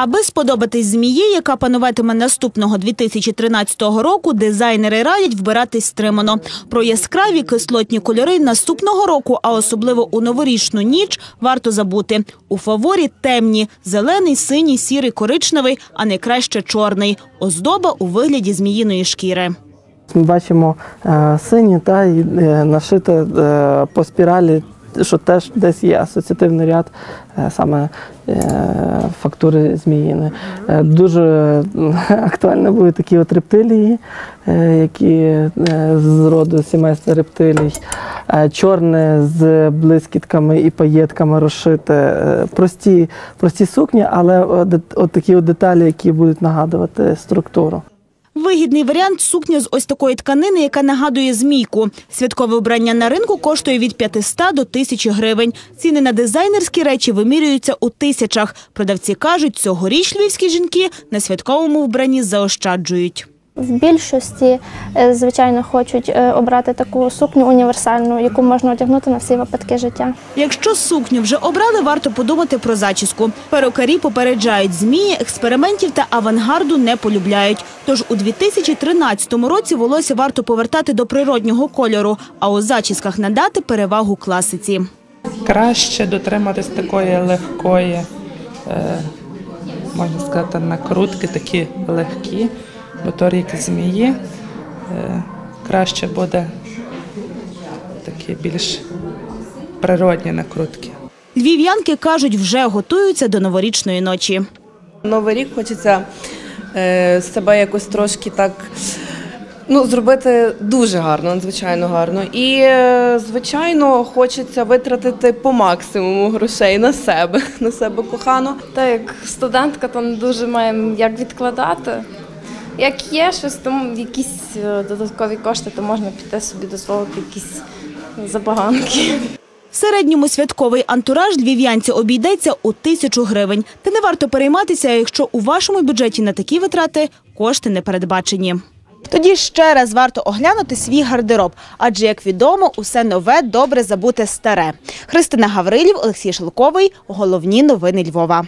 Аби сподобатись змії, яка пануватиме наступного 2013 року, дизайнери радять вбиратись стримано. Про яскраві кислотні кольори наступного року, а особливо у новорічну ніч, варто забути. У фаворі темні – зелений, синій, сірий, коричневий, а найкраще чорний. Оздоба у вигляді зміїної шкіри. Ми бачимо е, сині та е, нашите е, по спіралі, що теж десь є асоціативний ряд е, саме е, фактури зміїни. Е, дуже актуально будуть такі от рептилії, які з роду сімейства рептилій. Чорне з блискітками і паєтками розшите. Прості, прості сукні, але от такі от деталі, які будуть нагадувати структуру. Вигідний варіант – сукня з ось такої тканини, яка нагадує змійку. Святкове вбрання на ринку коштує від 500 до 1000 гривень. Ціни на дизайнерські речі вимірюються у тисячах. Продавці кажуть, цьогоріч львівські жінки на святковому вбранні заощаджують. В більшості, е, звичайно, хочуть е, обрати таку сукню універсальну, яку можна одягнути на всі випадки життя. Якщо сукню вже обрали, варто подумати про зачіску. Перукарі попереджають, змії експериментів та авангарду не полюбляють. Тож у 2013 році волосся варто повертати до природнього кольору, а у зачісках надати перевагу класиці. краще дотриматись такої легкої, е, можна сказати, накрутки, такі легкі, бо то рік змії. Е, краще буде такі більш природні накрутки. Львів'янки кажуть, вже готуються до новорічної ночі. Новий рік хочеться е, себе якось трошки так ну, зробити дуже гарно, надзвичайно гарно. І, е, звичайно, хочеться витратити по максимуму грошей на себе, на себе кохану. Та як студентка, то не дуже маємо як відкладати. Як є щось, то якісь е, додаткові кошти, то можна піти собі дозволити якісь забаганки. В середньому святковий антураж львів'янці обійдеться у тисячу гривень. Та не варто перейматися, якщо у вашому бюджеті на такі витрати кошти не передбачені. Тоді ще раз варто оглянути свій гардероб, адже, як відомо, усе нове добре забути старе. Христина Гаврилів, Олексій Шелковий. Головні новини Львова.